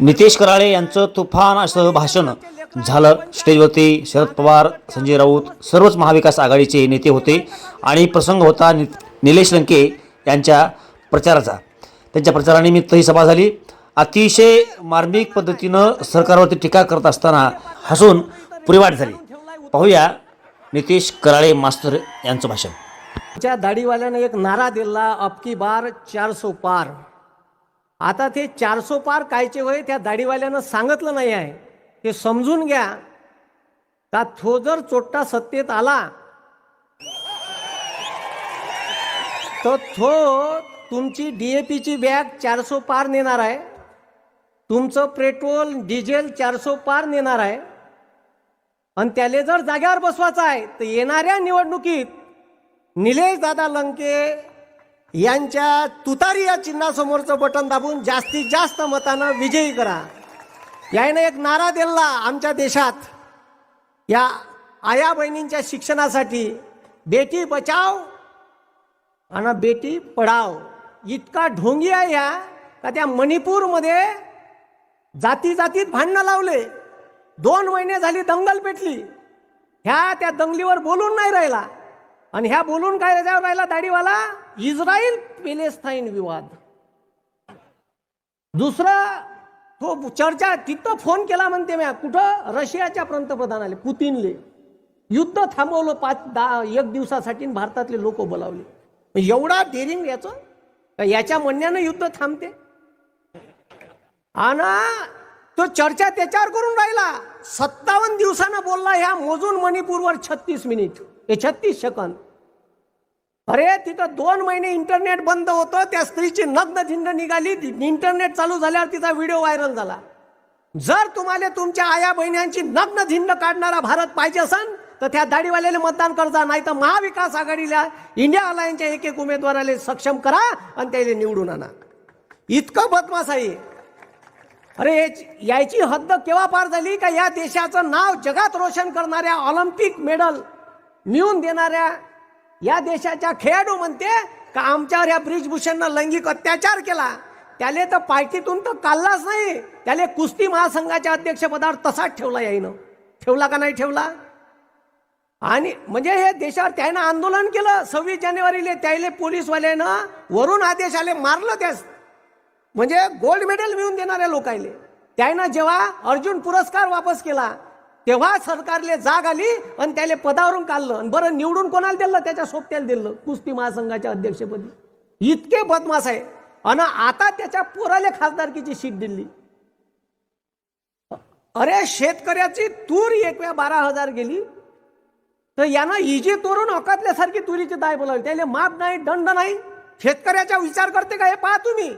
नितेश कराळे यांचं तुफान असं भाषण झालं. स्टेजवरती शरद पवार संजय राऊत सर्वच महाविकास आघाडीचे नेते होते आणि प्रसंग होता नि निलेश लंके यांच्या प्रचाराचा. त्यांच्या प्रचारानिमित्त ही सभा झाली. अतिशय मार्मिक पद्धतीनं सरकारवरती टीका करत असताना हसून पुरीवाट झाली. पाहूया नितेश कराळे मास्तर यांचं भाषण. त्या दाढीवाल्याने एक नारा दिला. अबकी बार चारसो पार. आता ते चारसो पार कायचे होय त्या दाढीवाल्यानं सांगितलं नाही आहे. ते समजून घ्या. का तो जर चोट्टा सत्तेत आला तर तो तुमची डीएपीची बॅग चारसो पार नेणार आहे. तुमचं पेट्रोल डिझेल चारसो पार नेणार आहे. आणि त्याला जर जाग्यावर बसवायचं आहे तर येणाऱ्या निवडणुकीत निलेश दादा लंके यांच्या तुतारी या चिन्हासमोरचं बटन दाबून जास्तीत जास्त मतानं विजयी करा. याने एक नारा दिला आमच्या देशात. या आया बहिणींच्या शिक्षणासाठी बेटी बचाव आणि बेटी पढाव. इतका ढोंगी आहे या का त्या मणिपूरमध्ये जाती जातीत भांडणं लावले. दोन महिने झाली दंगल पेटली. ह्या त्या दंगलीवर बोलून नाही राहिला. आणि ह्या बोलून काय रजावर राहिला दाढीवाला? इस्रायल पेलेस्थाईन विवाद. दुसरा तो चर्चा तिथं फोन केला म्हणते म्या कुठं? रशियाच्या पंतप्रधानाले पुतीनले. युद्ध थांबवलं पाच दहा एक दिवसासाठी भारतातले लोक बोलावले. एवढा डेरिंग याचं? याच्या म्हणण्यानं युद्ध थांबते? आणि तो चर्चा त्याच्यावर करून राहिला. सत्तावन्न दिवसानं बोलला ह्या मोजून मणिपूरवर छत्तीस मिनिट. हे छत्तीस सेकंद. अरे तिथं दोन महिने इंटरनेट बंद होतं त्या स्त्रीची नग्न धिंड निघाली इंटरनेट चालू झाल्यावर तिचा व्हिडिओ व्हायरल झाला. जर तुम्हाला तुमच्या आया बहिण्यांची नग्न झिंड काढणारा भारत पाहिजे असेल तर त्या दाढीवाल्याला मतदान करजा नाही तर महाविकास आघाडीला इंडिया अलायन्सच्या एक एक उमेदवाराला सक्षम करा आणि त्याला निवडून आणा. इतकं बदमाश आहे. अरे याची- याची हद्द केव्हा पार झाली का या देशाचं नाव जगात रोशन करणाऱ्या ऑलिम्पिक मेडल मिळून देणाऱ्या या देशाच्या खेळाडू म्हणते का आमच्यावर या ब्रिजभूषणनं लैंगिक अत्याचार केला? त्याले तर पार्टीतून तर काढलाच नाही. त्याले कुस्ती महासंघाच्या अध्यक्षपदावर तसाच ठेवला याईनं. ठेवला का नाही ठेवला? आणि म्हणजे हे देशावर त्यानं आंदोलन केलं. सव्वीस जानेवारीले त्याले पोलीसवाल्यानं वरून आदेश आले मारलं त्यास. म्हणजे गोल्ड मेडल मिळवून देणाऱ्या लोकायले. त्यानं जेव्हा अर्जुन पुरस्कार वापस केला तेव्हा सरकारले जाग आली आणि त्याला पदावरून काढलं. आणि बरं निवडून कोणाला दिलं? त्याच्या सोबत्याला दिलं कुस्ती महासंघाच्या अध्यक्षपदी. इतके बदमाश आहे. आणि आता त्याच्या पोराले खासदारकीची शीट दिली. अरे शेतकऱ्याची तूर एक वेळा बारा हजार गेली तर यानं इजी तोरून अकातल्यासारखी तुरीची दाय बोलावली. त्याला माप नाही दंड नाही. शेतकऱ्याचा विचार करते का? हे पहा तुम्ही.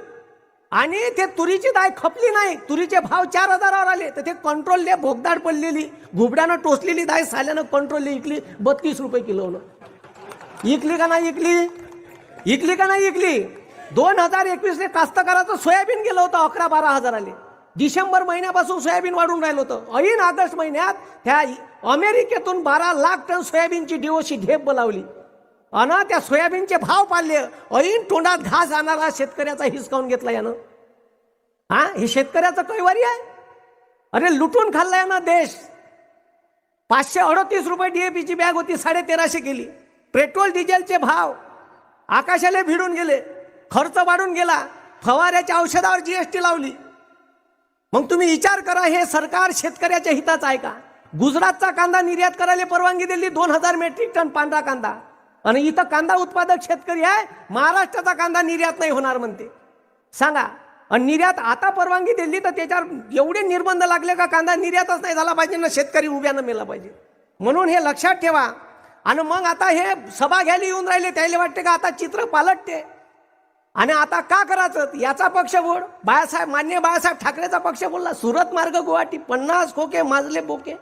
आणि ते तुरीची दाय खपली नाही. तुरीचे भाव चार हजारावर आले. तर ते कंट्रोलले भोगदाड पडलेली. घुबड्यानं टोचलेली दाय साल्यानं कंट्रोल इकली. बत्तीस रुपये किलोनं इकली का नाही इकली? इकली का नाही इकली? दोन हजार एकवीसले कास्तकाराचं सोयाबीन गेलं होतं अकरा बारा हजार आले डिसेंबर महिन्यापासून सोयाबीन वाढून राहिलं होतं. ऐन ऑगस्ट महिन्यात त्या अमेरिकेतून बारा लाख टन सोयाबीनची डिओशी ढेप बोलावली. अन त्या सोयाबीनचे भाव पाडले. ऐन तोंडात घास आणणारा शेतकऱ्याचा हिसकावून घेतला यानं. हा? हे शेतकऱ्याचं कैवारी आहे? अरे लुटून खाल्ला यानं देश. पाचशे अडतीस रुपये डीएपीची बॅग होती साडे तेराशे केली. पेट्रोल डिझेलचे भाव. आकाशाला भिडून गेले. खर्च वाढून गेला. फवाऱ्याच्या औषधावर जीएसटी लावली. मग तुम्ही विचार करा हे सरकार शेतकऱ्याच्या हिताचं आहे का? गुजरातचा कांदा निर्यात करायला परवानगी दिली दोन हजार मेट्रिक टन पांढरा कांदा. आणि इथं कांदा उत्पादक शेतकरी आहे महाराष्ट्राचा कांदा निर्यात नाही होणार म्हणते. सांगा आणि निर्यात आता परवानगी दिली तर त्याच्यावर एवढे निर्बंध लागले का कांदा निर्यातच नाही झाला पाहिजे ना शेतकरी उभ्यानं मेला पाहिजे. म्हणून हे लक्षात ठेवा. आणि मग आता हे सभा घ्यायला येऊन राहिले त्याला वाटते का आता चित्र पालटते. आणि आता का करायचं? याचा पक्ष बोल. बाळासाहेब मान्य बाळासाहेब ठाकरेचा पक्ष बोलला सुरत मार्ग गुवाहाटी पन्नास खोके माजले बोके.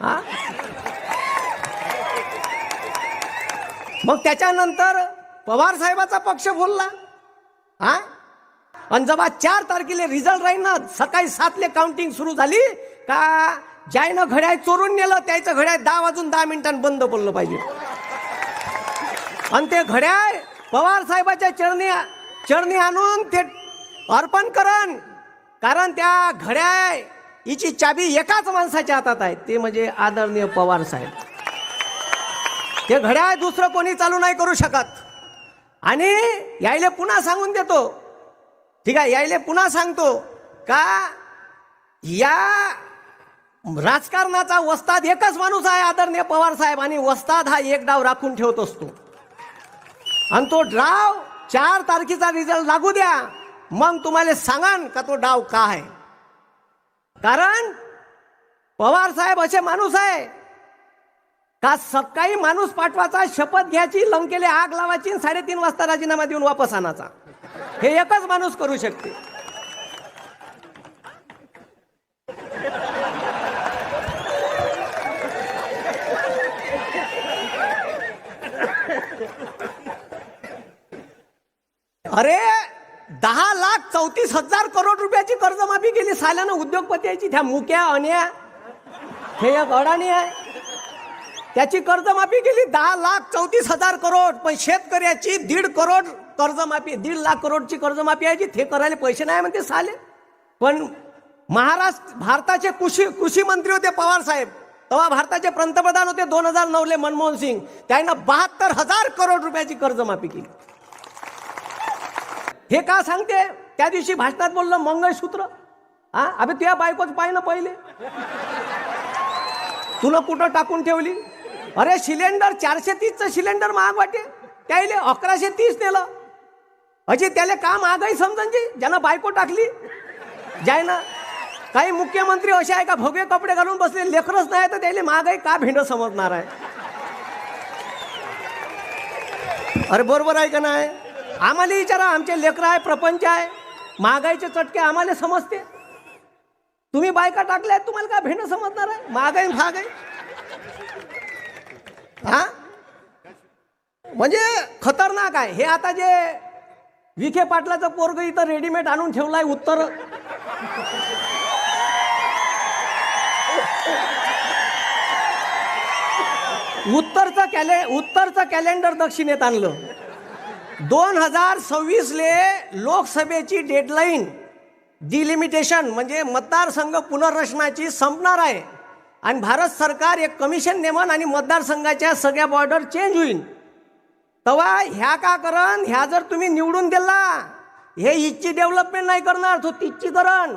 हा? मग त्याच्यानंतर पवार साहेबाचा पक्ष बोलला हा? आणि जेव्हा चार तारखेला रिझल्ट राहील ना सकाळी सातले काउंटिंग सुरू झाली का ज्यानं घड्याळ चोरून नेलं त्याचं घड्याळ दहा वाजून दहा मिनिटांनी बंद पडलं पाहिजे. आणि ते घड्याळ पवार साहेबाच्या चरणी चरणी आणून ते अर्पण करण. कारण त्या घड्याळ हिची चाबी एकाच माणसाच्या हातात आहे. ते म्हणजे आदरणीय पवार साहेब. ते घड्याळ दुसरं कोणी चालू नाही करू शकत. आणि यायले पुन्हा सांगून देतो. ठीक आहे यायले पुन्हा सांगतो का या राजकारणाचा वस्ताद एकच माणूस आहे आदरणीय पवार साहेब आणि वस्ताद हा एक डाव राखून ठेवत असतो आणि तो डाव चार तारखेचा रिझल्ट लागू द्या. मग तुम्हाला सांगान का तो डाव का आहे. कारण पवार साहेब असे माणूस आहे का सकाळी माणूस पाठवाचा शपथ घ्यायची लंकेले आग लावायची आणि साडेतीन वाजता राजीनामा देऊन वापस आणायचा. हे एकच माणूस करू शकते. अरे दहा लाख चौतीस हजार करोड रुपयाची कर्जमाफी केली. साल्यानं उद्योगपती त्या मुक्या अन्या हे एक अडाणी आहे. त्याची कर्जमाफी केली दहा लाख चौतीस हजार करोड पण शेतकऱ्याची दीड करोड कर्जमाफी दीड लाख करोडची कर्जमाफी आहे जी ते करायला पैसे नाही म्हणते साले. पण महाराष्ट्र भारताचे कृषी कृषी मंत्री होते पवार साहेब. तेव्हा भारताचे पंतप्रधान होते दोन हजार नऊले मनमोहन सिंग. त्यानं बहात्तर हजार करोड रुपयाची कर्जमाफी केली. हे का सांगते? त्या दिवशी भाषणात बोललं मंगळसूत्र. हा अबे तुझ्या बायकोच पाय ना पहिले. तुला कुठं टाकून ठेवली? अरे सिलेंडर चारशे तीसचं सिलेंडर महाग वाटे. त्याले अकराशे तीस नेलं. अजी त्याला का महागाई समजायची ज्यानं बायको टाकली. जाय ना काही मुख्यमंत्री असे आहे का भोगे कपडे घालून बसले लेकरच नाही तर त्याला महागाई का भेंड समजणार आहे? अरे बरोबर आहे का नाही? आम्हाला विचारा आमचे लेकरं आहे प्रपंच आहे. महागाईचे चटके आम्हाला समजते. तुम्ही बायका टाकल्या तुम्हाला का भेंड समजणार आहे? महागाई महागाई. हा? म्हणजे खतरनाक आहे. हे आता जे विखे पाटलाचं पोरग इथं रेडीमेड आणून ठेवलाय उत्तर. उत्तरचं कॅले उत्तरचं कॅलेंडर दक्षिणेत आणलं. दोन हजार सव्वीसले लोकसभेची डेडलाईन डिलिमिटेशन म्हणजे मतदारसंघ पुनर्रचनाची संपणार आहे. आणि भारत सरकार एक कमिशन नेमन आणि मतदारसंघाच्या सगळ्या बॉर्डर चेंज होईल तेव्हा ह्या का करण? ह्या जर तुम्ही निवडून दिला हे इथची डेव्हलपमेंट नाही करणार तो तिथची करण.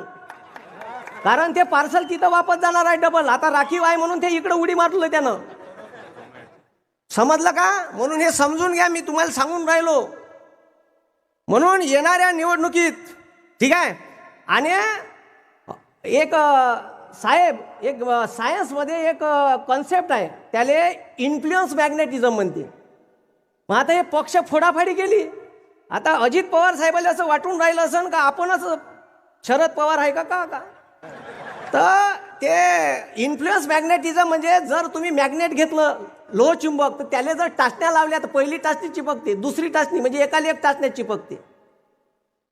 कारण ते पार्सल तिथं वापस जाणार आहे डबल आता राखीव आहे म्हणून ते इकडे उडी मारलं त्यानं. समजलं का? म्हणून हे समजून घ्या मी तुम्हाला सांगून राहिलो. म्हणून येणाऱ्या निवडणुकीत ठीक आहे? आणि एक साहेब एक सायन्समध्ये एक कॉन्सेप्ट आहे. त्याला इन्फ्लुअन्स मॅग्नेटिझम म्हणते. मग आता हे पक्ष फोडाफाडी केली. आता अजित पवार साहेबाला असं वाटून राहिलं असं का आपणच शरद पवार आहे का का का? तर ते इन्फ्लुअन्स मॅग्नेटिझम म्हणजे जर तुम्ही मॅग्नेट घेतलं लोह चुंबक तर त्याला जर टाचण्या लावल्या तर पहिली टाचणी चिपकते दुसरी टाचणी म्हणजे एकाला एक टाचण्या चिपकते.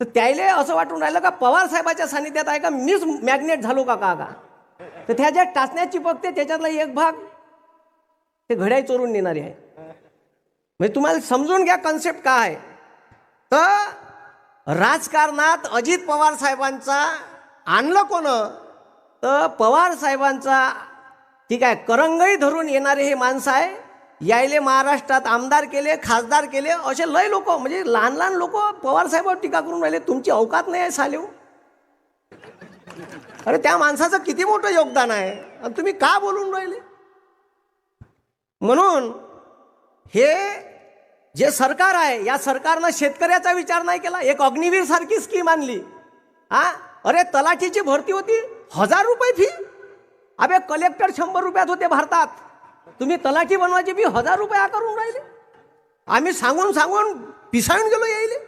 तर त्याले असं वाटून राहिलं का पवार साहेबाच्या सानिध्यात आहे का मीच मॅग्नेट झालो का का का? तर त्या ज्या टाचण्या चिपकते त्याच्यातला एक भाग ते घड्याळ चोरून नेणारी आहे. म्हणजे तुम्हाला समजून घ्या कन्सेप्ट काय आहे. तर राजकारणात अजित पवार साहेबांचा आणलं कोण? तर पवार साहेबांचा ठीक आहे करंगई धरून येणारे हे माणसं आहे. यायले महाराष्ट्रात आमदार केले खासदार केले असे लय लोक म्हणजे लहान लहान लोक पवार साहेबांवर टीका करून राहिले तुमची अवकात नाही आहे सालेव. अरे त्या माणसाचं किती मोठं योगदान आहे? आणि तुम्ही का बोलून राहिले? म्हणून हे जे सरकार आहे या सरकारनं शेतकऱ्याचा विचार नाही केला. एक अग्निवीर सारखी स्कीम आणली. हा? अरे तलाठीची भरती होती हजार रुपये फी अबे कलेक्टर शंभर रुपयात होते भारतात. तुम्ही तलाठी बनवायची फी हजार रुपये आकारून राहिले. आम्ही सांगून सांगून पिसाळून गेलो यायले.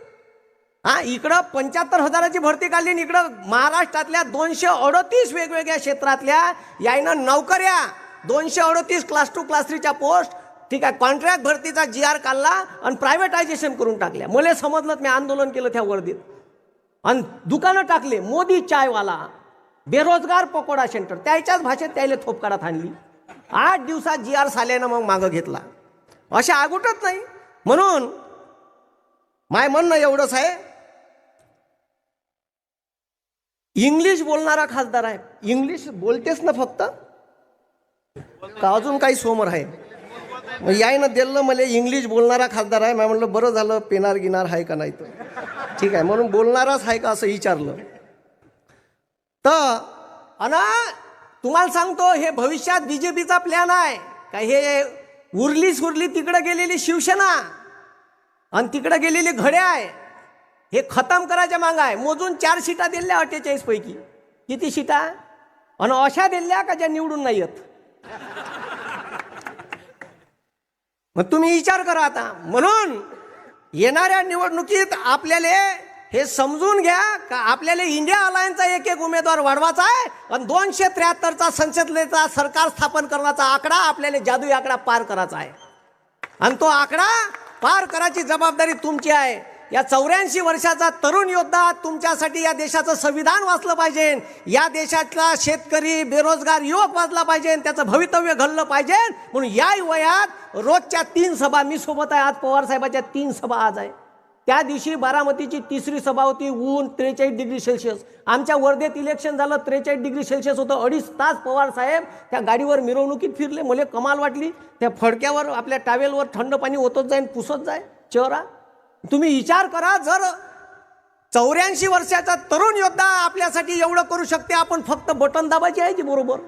हा इकडं पंच्याहत्तर हजाराची भरती काढली आणि इकडं महाराष्ट्रातल्या दोनशे अडतीस वेगवेगळ्या क्षेत्रातल्या यायनं नोकऱ्या. दोनशे अडतीस क्लास टू क्लास थ्रीच्या पोस्ट ठीक आहे कॉन्ट्रॅक्ट भरतीचा जी आर काढला आणि प्रायव्हेटायझेशन करून टाकल्या. मला समजलं मी आंदोलन केलं त्या वर्दीत. आणि दुकानं टाकले मोदी चायवाला. बेरोजगार पकोडा सेंटर त्याच्याच भाषेत त्याला थोपकारात आणली. आठ दिवसात जी आर साल्यानं मग मागं घेतला. अशा आगुटत नाही. म्हणून माय म्हणणं एवढंच आहे. इंग्लिश बोलणारा खासदार आहे. इंग्लिश बोलतेच ना फक्त. का अजून काही समोर आहे? मग याय ना दिलं मला इंग्लिश बोलणारा खासदार आहे. मी म्हणलं बरं झालं पेनार गिनार आहे का नाही तर. ठीक आहे म्हणून बोलणाराच आहे का असं विचारलं. तर अना तुम्हाला सांगतो हे भविष्यात बीजेपीचा प्लॅन आहे. का हे उरली सुरली तिकडं गेलेली शिवसेना आणि तिकडं गेलेली घड्या आहे. हे खतम करायच्या मागं आहे. मोजून चार सीटा दिल्या अठ्ठेचाळीस पैकी. किती सीटा? आणि अशा दिल्या का ज्या निवडून नाही येत? मग तुम्ही विचार करा आता. म्हणून येणाऱ्या निवडणुकीत आपल्याला हे समजून घ्या का आपल्याला इंडिया अलायन्सचा एक एक उमेदवार वाढवायचा आहे आणि दोनशे त्र्याहत्तरचा संसदेचा सरकार स्थापन करण्याचा आकडा आपल्याला जादुई आकडा पार करायचा आहे. आणि तो आकडा पार करायची जबाबदारी तुमची आहे. या चौऱ्याऐंशी वर्षाचा तरुण योद्धा तुमच्यासाठी या देशाचं संविधान वाचलं पाहिजे. या देशातला शेतकरी बेरोजगार युवक वाचला पाहिजे. त्याचं भवितव्य घडलं पाहिजे. म्हणून या वयात रोजच्या तीन सभा मी सोबत आहे. आज पवार साहेबाच्या तीन सभा आज आहे. त्या दिवशी बारामतीची तिसरी सभा होती. ऊन त्रेचाळीस डिग्री सेल्सिअस. आमच्या वर्धेत इलेक्शन झालं. त्रेचाळीस डिग्री सेल्सिअस होतं. अडीच तास पवार साहेब त्या गाडीवर मिरवणुकीत फिरले. मला कमाल वाटली. त्या फडक्यावर आपल्या टावेलवर थंड पाणी ओतत जाईन पुसत जाय चेहरा तुम्ही विचार करा जर चौऱ्याऐंशी वर्षाचा तरुण योद्धा आपल्यासाठी एवढं करू शकते आपण फक्त बटन दाबायची आहे की बरोबर?